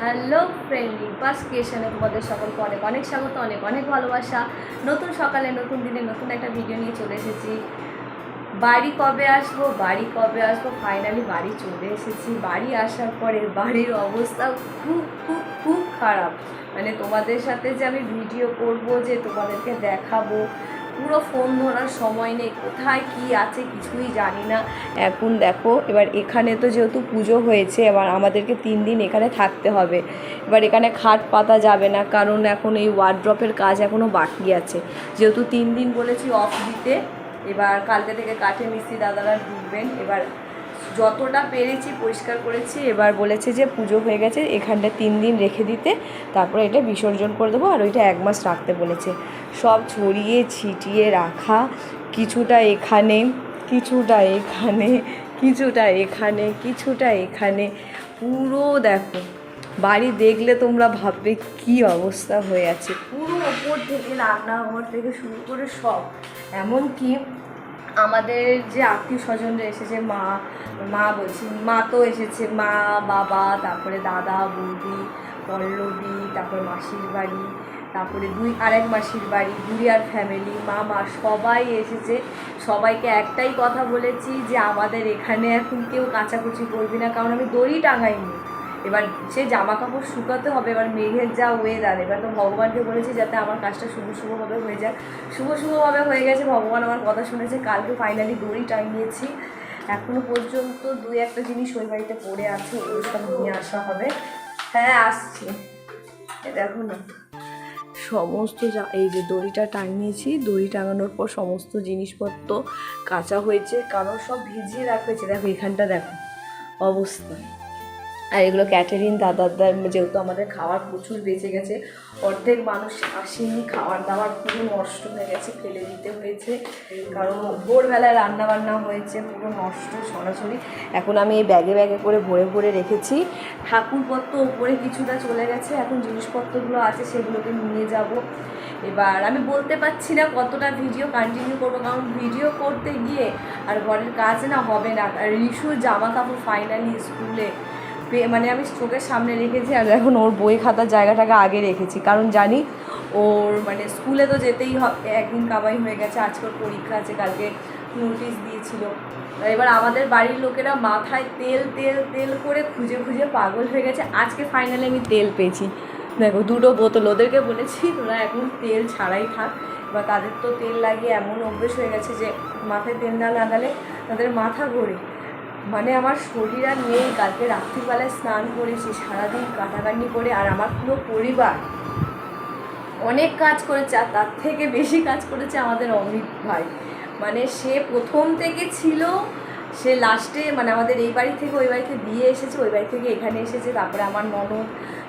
Hello friendly বাস ক্রিয়েশনে তোমাদের সকলকে অনেক অনেক স্বাগত, অনেক অনেক ভালোবাসা। নতুন সকালে, নতুন দিনে নতুন একটা ভিডিও নিয়ে চলে এসেছি। বাড়ি কবে আসব? বাড়ি কবে আসব? ফাইনালি বাড়ি চলে এসেছি। বাড়ি আসার পরে বাড়ির অবস্থা খুব খুব খুব খারাপ। মানে তোমাদের সাথে যে আমি ভিডিও করব, যে তোমাদেরকে দেখাবো পুরো ফোন ধরার সময় নেই, কোথায় কি আছে কিছুই জানি না। এখন দেখো, এবার এখানে তো যেহেতু পুজো হয়েছে, এবার আমাদেরকে তিন দিন এখানে থাকতে হবে। এবার এখানে খাট পাতা যাবে না, কারণ এখন এই ওয়ার্ড্রপের কাজ এখনও বাকি আছে। যেহেতু তিন দিন বলেছি অফ দিতে, এবার কালকে থেকে কাঠে মিস্ত্রি দাদারা ঢুকবেন, এবার যতটা পেরেছি পরিষ্কার করেছি, এবার বলেছে যে পুজো হয়ে গেছে, এখানটা তিন দিন রেখে দিতে, তারপরে এটা বিসর্জন করে দেবো, আর ওইটা এক মাস রাখতে বলেছে। সব ছড়িয়ে ছিটিয়ে রাখা, কিছুটা এখানে কিছুটা এখানে কিছুটা এখানে কিছুটা এখানে, পুরো দেখো, বাড়ি দেখলে তোমরা ভাববে কি অবস্থা হয়ে আছে। পুরো ওপর থেকে রান্নাঘর থেকে শুরু করে সব, এমনকি আমাদের যে আত্মীয় স্বজনরা এসেছে, মা মা বলছি, মা তো এসেছে, মা, বাবা, তারপরে দাদা, বৌদি, পল্লবী, তারপরে মাসির বাড়ি, তারপরে দুই, আরেক মাসির বাড়ি গুড়িয়ার ফ্যামিলি মামা সবাই এসেছে। সবাইকে একটাই কথা বলেছি যে আমাদের এখানে এখন কেউ কাচাকুচি করবি না, কারণ আমি দড়ি টাঙাইনি। এবার সে জামা কাপড় শুকাতে হবে, এবার মেঘের যা ওয়েদার এবার তো ভগবানকে বলেছি যাতে আমার কাজটা শুভ শুভভাবে হয়ে যায়। শুভ শুভভাবে হয়ে গেছে, ভগবান আমার কথা শুনেছে, কালকে ফাইনালি দড়ি টাঙিয়েছি। এখনও পর্যন্ত দুই একটা জিনিস ওই বাড়িতে পড়ে আছে ওই সব নিয়ে আসা হবে। হ্যাঁ আসছি। দেখো না। সমস্ত যা, এই যে দড়িটা টাঙিয়েছি, দড়ি টাঙানোর পর সমস্ত জিনিসপত্র কাঁচা হয়েছে, কারণ সব ভিজিয়ে রাখা হয়েছে। দেখো, এখানটা দেখো, অবস্থা। আর এগুলো ক্যাটারিং দাদারদার যেহেতু আমাদের খাওয়ার প্রচুর বেঁচে গেছে, অর্ধেক মানুষ আসেনি খাবার দাবার পুরো নষ্ট হয়ে গেছে, ফেলে দিতে হয়েছে, কারণ ভোরবেলায় রান্না বান্না হয়েছে, পুরো নষ্ট সরাসরি। এখন আমি এই ব্যাগে ব্যাগে করে ভরে ভরে রেখেছি। ঠাকুরপত্র ওপরে কিছুটা চলে গেছে, এখন জিনিসপত্রগুলো আছে, সেগুলোকে নিয়ে যাব। এবার আমি বলতে পারছি না কতটা ভিডিও কন্টিনিউ করব, কারণ ভিডিও করতে গিয়ে আর ঘরের কাজ না হবে না। আর রিসুর জামা কাপড় ফাইনালি স্কুলে মানে আমি চোখের সামনে রেখেছি আর এখন ওর বই খাতার জায়গাটাকে আগে রেখেছি। কারণ জানি ওর মানে স্কুলে তো যেতেই হবে একদিন কামাই হয়ে গেছে, আজকে ওর পরীক্ষা আছে, কালকে নোটিশ দিয়েছিল। এবার আমাদের বাড়ির লোকেরা মাথায় তেল তেল তেল করে খুঁজে খুঁজে পাগল হয়ে গেছে। আজকে ফাইনালি আমি তেল পেয়েছি। দেখো, দুটো বোতল, ওদেরকে বলেছি, তোরা এখন তেল ছাড়াই থাক। এবার তাদের তো তেল লাগিয়ে এমন অভ্যেস হয়ে গেছে যে মাথায় তেল না লাগালে তাদের মাথা ঘোরে। মানে আমার শরীর আর নেই, কালকে রাত্রিবেলায় স্নান করেছি, সারাদিন কাটাকাটি করে, আর আমার পুরো পরিবার অনেক কাজ করেছে, আর তার থেকে বেশি কাজ করেছে আমাদের অমিত ভাই। মানে সে প্রথম থেকে ছিল সে লাস্টে মানে আমাদের এই বাড়ি থেকে ওই বাড়িতে বিয়ে এসেছে, ওই বাড়ি থেকে এখানে এসেছে, তারপরে আমার ননদ,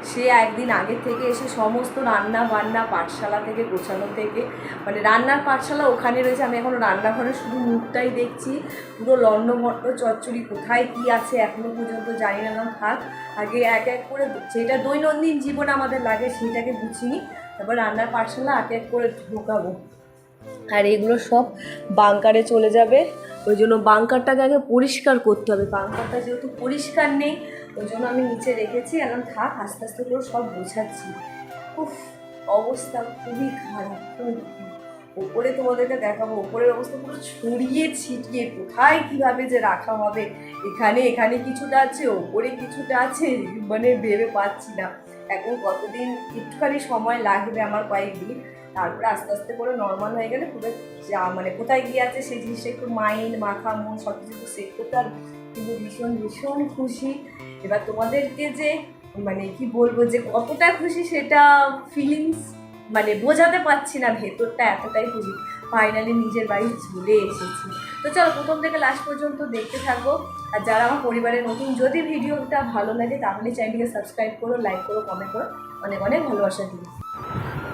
সে একদিন আগের থেকে এসে সমস্ত রান্না বান্না পাঠশালা থেকে গোছানো থেকে মানে রান্নার পাঠশালা ওখানে রয়েছে, আমি এখন রান্নাঘরে শুধু মুখটাই দেখছি, পুরো লণ্ডভট্ট চচ্চড়ি, কোথায় কি আছে এখনও পর্যন্ত জানি না না থাক, আগে এক এক করে যেটা দৈনন্দিন জীবন আমাদের লাগে, সেইটাকে গুছিয়ে তারপর রান্নার পাঠশালা এক এক করে ঢোকাবো। আর এগুলো সব বাংকারে চলে যাবে। ওই জন্য বাংকারটাকে আগে পরিষ্কার করতে হবে। বাংকারটা যেহেতু পরিষ্কার নেই, ওই জন্য আমি নিচে রেখেছি। এখন থাক, আস্তে আস্তে করে সব বোঝাচ্ছি উফ, অবস্থা খুবই খারাপ। ওপরে তোমাদেরকে দেখাবো। ওপরের অবস্থা পুরো ছড়িয়ে ছিটিয়ে। কোথায় কীভাবে যে রাখা হবে? এখানে এখানে কিছুটা আছে, ওপরে কিছুটা আছে মানে ভেবে পাচ্ছি না। এখন কতদিন, একটুখানি সময় লাগবে আমার কয়েকদিন। তারপরে আস্তে আস্তে করে নর্মাল হয়ে গেলে পুরো মানে কোথায় গিয়ে আছে সেই জিনিসটা একটু মাইন্ড মাথা, মন সব কিছু একটু সেট করতে পারব কিন্তু ভীষণ ভীষণ খুশি। এবার তোমাদেরকে যে মানে কি বলব যে কতটা খুশি সেটা ফিলিংস মানে বোঝাতে পারছি না, ভেতরটা এতটাই খুশি। ফাইনালি নিজের বাড়ি চলে এসেছি। তো চলো প্রথম থেকে লাস্ট পর্যন্ত দেখতে থাকব আর যারা আমার পরিবারের নতুন, যদি ভিডিওটা ভালো লাগে তাহলে চ্যানেলটিকে সাবস্ক্রাইব করো লাইক করো কমেন্ট করো। অনেক অনেক ভালোবাসা দিও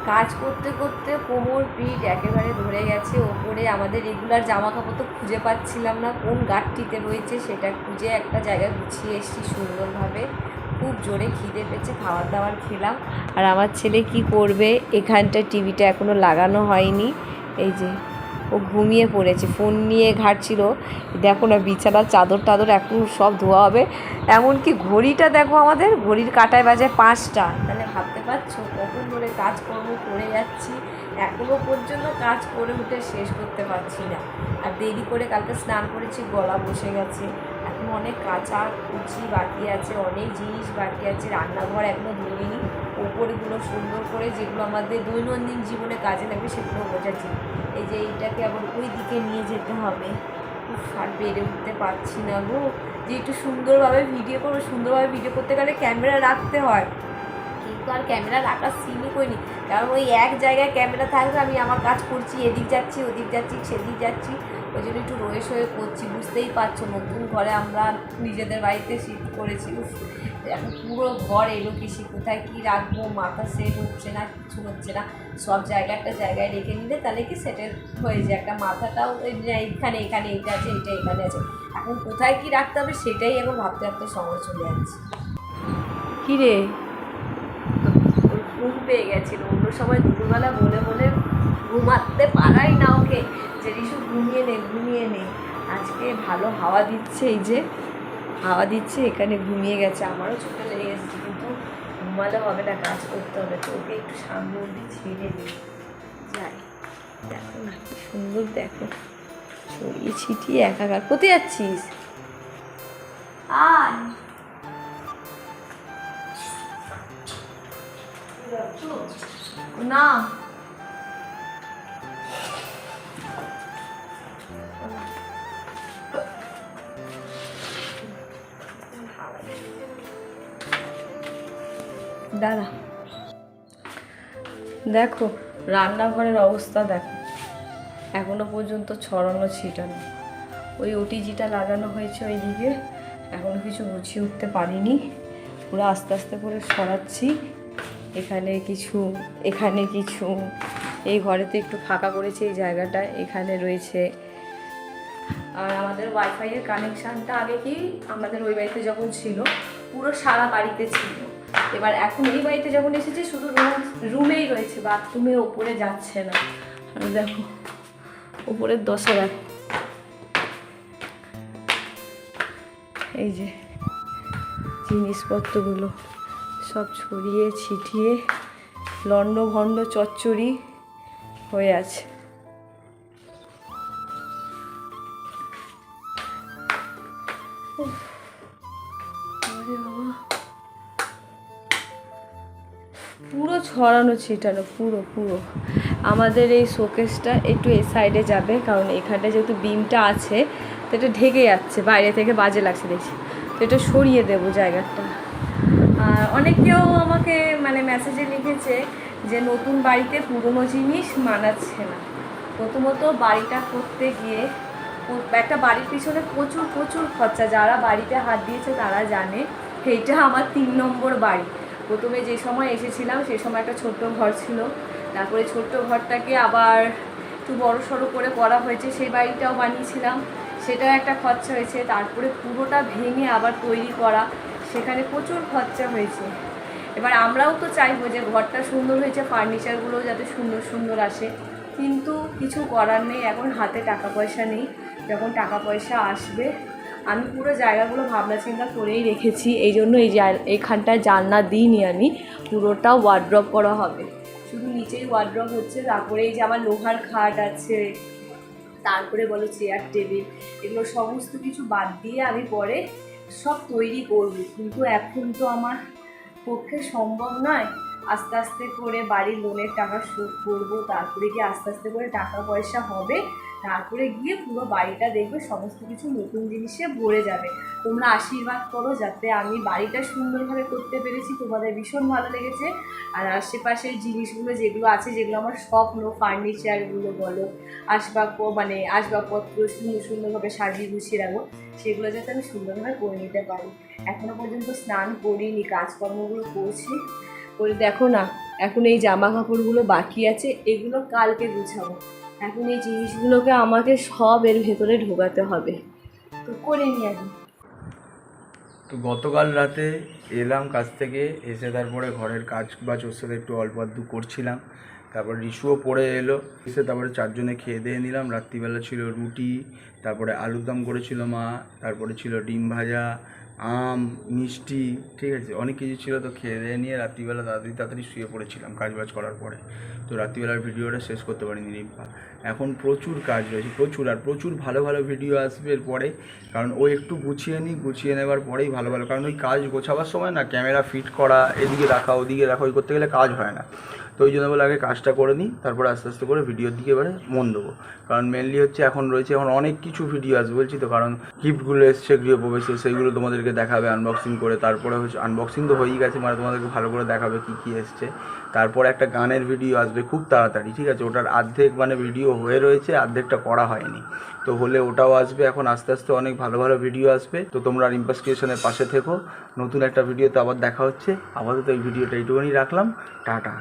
কাজ করতে করতে কোমর পিঠ একেবারে ধরে গেছে। ওপরে আমাদের রেগুলার জামা কাপড় তো খুঁজে পাচ্ছিলাম না। কোন গাঠটিতে রয়েছে সেটা খুঁজে একটা জায়গায় গুছিয়ে এসেছি সুন্দরভাবে। খুব জোরে খিদে পেয়েছে খাবার দাবার খেলাম। আর আমার ছেলে কি করবে? এখানটা টিভিটা এখনও লাগানো হয়নি। এই যে, ও ঘুমিয়ে পড়েছে। ফোন নিয়ে ঘাটছিল। দেখো না, বিছানার চাদর টাদর এখন সব ধোয়া হবে। এমনকি ঘড়িটা দেখো আমাদের, ঘড়ির কাটায় বাজে পাঁচটা। তাহলে ভাবতে পারছ কখন ধরে কাজকর্ম করে যাচ্ছি। এখনও পর্যন্ত কাজ করে উঠে শেষ করতে পারছি না। আর দেরি করে কালকে স্নান করেছি গলা বসে গেছে। এখন অনেক কাঁচা কুচি বাকি আছে অনেক জিনিস বাকি আছে। রান্নাঘর এখনও ধরিনি ওপরগুলো সুন্দর করে যেগুলো আমাদের দৈনন্দিন জীবনে কাজে লাগবে সেগুলো বোঝাচ্ছি এই যে এইটাকে আবার ওই দিকে নিয়ে যেতে হবে। উফ, আর বেড়ে উঠতে পারছি না গো। যে একটু সুন্দরভাবে ভিডিও করব সুন্দরভাবে ভিডিও করতে গেলে ক্যামেরা রাখতে হয়। কিন্তু আর ক্যামেরা রাখার সিনই করিনি। কারণ ওই এক জায়গায় ক্যামেরা থাকলে আমি আমার কাজ করছি, এদিক যাচ্ছি, ওদিক যাচ্ছি, সেদিক যাচ্ছি। ওই জন্য একটু রয়ে সয়ে করছি, বুঝতেই পারছ, নতুন ঘরে আমরা নিজেদের বাড়িতে শিফট করেছি এখন পুরো ঘর এলো কিসি কোথায় কী রাখব, মাথা সেট হচ্ছে না, কিছু হচ্ছে না। সব জায়গা একটা জায়গায় রেখে নিলে তাহলে কি সেটেল হয়ে যায়। একটা মাথাটাও এইখানে, এখানে, এইটা আছে, এইটা এখানে আছে। এখন কোথায় কি রাখতে হবে, সেটাই এখন ভাবতে ভাবতে সময় চলে যাচ্ছে। কী রে? ঘুম পেয়ে গেছিল। অন্য সময় দুপুরবেলা বলে বলে ঘুমাতে পারাই না ওকে। যে রিসু ঘুমিয়ে নে ঘুমিয়ে নে। আজকে ভালো হাওয়া দিচ্ছে এই যে। হাওয়া দিচ্ছে, এখানে ঘুমিয়ে গেছে। আমারও ছোটো লেগে গেছে, কিন্তু ঘুমালে হবে না, কাজ করতে হবে। তো ওকে একটু সামনে অব্দি ছেড়ে দিই যাই, দেখো না কি সুন্দর, দেখো। ছড়িয়ে ছিটিয়ে একাকার। কোথায় যাচ্ছিস? আয়। না। দাঁড়া। দেখো, রান্নাঘরের অবস্থা দেখো। এখনও পর্যন্ত ছড়ানো ছিটানো। ওই ওটিজিটা লাগানো হয়েছে ওইদিকে। এখনও কিছু গুছিয়ে উঠতে পারিনি। পুরো আস্তে আস্তে করে সরাচ্ছি এখানে কিছু এখানে কিছু। এই ঘরেতে একটু ফাঁকা করেছে এই জায়গাটা, এখানে রয়েছে। আর আমাদের ওয়াইফাইয়ের কানেকশানটা আগে কি আমাদের ওই বাড়িতে যখন ছিল, পুরো সারা বাড়িতে ছিল। এবার এখন এই বাড়িতে যখন এসেছে, শুধু রুম রুমেই রয়েছে বাথরুমে ওপরে যাচ্ছে না। দেখো, ওপরের দশা দেখো। এই যে, জিনিসপত্রগুলো। সব ছড়িয়ে ছিটিয়ে লন্ড ভণ্ড চচ্চড়ি হয়ে আছে। পুরো ছড়ানো ছিটানো, পুরো পুরো। আমাদের এই শোকেসটা একটু এ সাইডে যাবে, কারণ এখানটা যেহেতু বিমটা আছে, তো এটা ঢেকে যাচ্ছে, বাইরে থেকে বাজে লাগছে দেখছি। তো এটা সরিয়ে দেবো জায়গাটা। অনেকেও আমাকে মানে মেসেজে লিখেছে যে নতুন বাড়িতে পুরনো জিনিস মানাচ্ছে না। প্রথমত বাড়িটা করতে গিয়ে একটা বাড়ির পিছনে প্রচুর প্রচুর খরচা। যারা বাড়িতে হাত দিয়েছে তারা জানে এইটা আমার তিন নম্বর বাড়ি। প্রথমে যে সময় এসেছিলাম সে সময় একটা ছোট্ট ঘর ছিল। তারপরে ছোট্ট ঘরটাকে আবার একটু বড় সড়ো করে করা হয়েছে। সেই বাড়িটাও বানিয়েছিলাম। সেটাও একটা খরচা হয়েছে, তারপরে পুরোটা ভেঙে আবার তৈরি করা, সেখানে প্রচুর খরচা হয়েছে। এবার আমরাও তো চাইব যে ঘরটা সুন্দর হয়েছে, ফার্নিচারগুলোও যাতে সুন্দর সুন্দর আসে, কিন্তু কিছু করার নেই, এখন হাতে টাকা পয়সা নেই, যখন টাকা পয়সা আসবে, আমি পুরো জায়গাগুলো ভাবনা চিন্তা করেই রেখেছি, এই জন্য এই এইখানটায় জানলা দিইনি আমি, পুরোটা ওয়ার্ড্রপ করা হবে। শুধু নিচেই ওয়ার্ড্রপ হচ্ছে, তারপরে এই যে আমার লোহার খাট আছে তারপরে বলো চেয়ার টেবিল এগুলো সমস্ত কিছু বাদ দিয়ে আমি পরে সব তৈরি করব। কিন্তু এখন তো আমার পক্ষে সম্ভব নয়। আস্তে আস্তে করে বাড়ির লোনের টাকা শোধ করব, তারপরে কি আস্তে আস্তে করে টাকা পয়সা হবে? তারপরে গিয়ে পুরো বাড়িটা দেখবে, সমস্ত কিছু নতুন জিনিসে ভরে যাবে। তোমরা আশীর্বাদ করো যাতে আমি বাড়িটা সুন্দরভাবে করতে পেরেছি, তোমাদের ভীষণ ভালো লেগেছে। আর আশেপাশের জিনিসগুলো যেগুলো আছে, যেগুলো আমার স্বপ্ন ফার্নিচারগুলো বলো, আসবাব মানে আসবাবপত্র সুন্দর সুন্দরভাবে সাজিয়ে গুছিয়ে রাখব, সেগুলো যাতে আমি সুন্দরভাবে করে নিতে পারি। এখনও পর্যন্ত স্নান করিনি, কাজকর্মগুলো করছি। করে দেখো না, এখন এই জামা কাপড়গুলো বাকি আছে, এগুলো কালকে গুছাবো। এখন এই জিনিসগুলোকে আমাকে সব এর ভেতরে ঢোকাতে হবে। তো করে নি আমি তো গতকাল রাতে এলাম কাজ থেকে এসে তারপরে ঘরের কাজ বাজ ওর সাথে একটু অল্প আধটু করছিলাম। তারপর রিসুও পড়ে এলো এসে তারপরে চারজনে খেয়ে দিয়ে নিলাম। রাত্রিবেলা ছিল রুটি তারপরে আলুর দম করেছিল মা তারপরে ছিল ডিম ভাজা আম মিষ্টি ঠিক আছে অনেক কিছু ছিল তো খেয়ে দিয়ে নিয়ে রাত্রিবেলা তাড়াতাড়ি তাড়াতাড়ি শুয়ে পড়েছিলাম কাজ বাজ করার পরে। তো রাত্রিবেলার ভিডিওটা শেষ করতে পারিনি রিম্পা এখন প্রচুর কাজ রয়েছে, প্রচুর, আর প্রচুর ভালো ভালো ভিডিও আসবে এরপরে। কারণ ও একটু গুছিয়ে নিই গুছিয়ে নেবার পরেই ভালো ভালো। কারণ ওই কাজ গোছাবার সময় না ক্যামেরা ফিট করা, এদিকে রাখা, ওদিকে রাখা, ওই করতে গেলে কাজ হয় না। তো ওই জন্য বলে আগে কাজটা করে নিই, তারপরে আস্তে আস্তে করে ভিডিওর দিকে এবারে মন দেবো। কারণ মেনলি হচ্ছে এখন রয়েছে, এখন অনেক কিছু ভিডিও আসবে, বলছি তো। কারণ গিফটগুলো এসছে, গৃহপ্রবেশে, সেইগুলো তোমাদেরকে দেখাবে আনবক্সিং করে। তারপরে হচ্ছে আনবক্সিং তো হয়েই গেছে মানে তোমাদেরকে ভালো করে দেখাবে কী কী এসছে। তারপরে একটা গানের ভিডিও আসবে খুব তাড়াতাড়ি, ঠিক আছে? ওটার অর্ধেক মানে ভিডিও হয়ে রয়েছে অর্ধেকটা করা হয়নি। তো হলে ওটাও আসবে, এখন আস্তে আস্তে অনেক ভালো ভালো ভিডিও আসবে। তো তোমরা ক্রিয়েশনের পাশে থেকো। নতুন একটা ভিডিওতে আবার দেখা হচ্ছে। আপাতত এই ভিডিওটা এইটুকুনি রাখলাম। টাটা।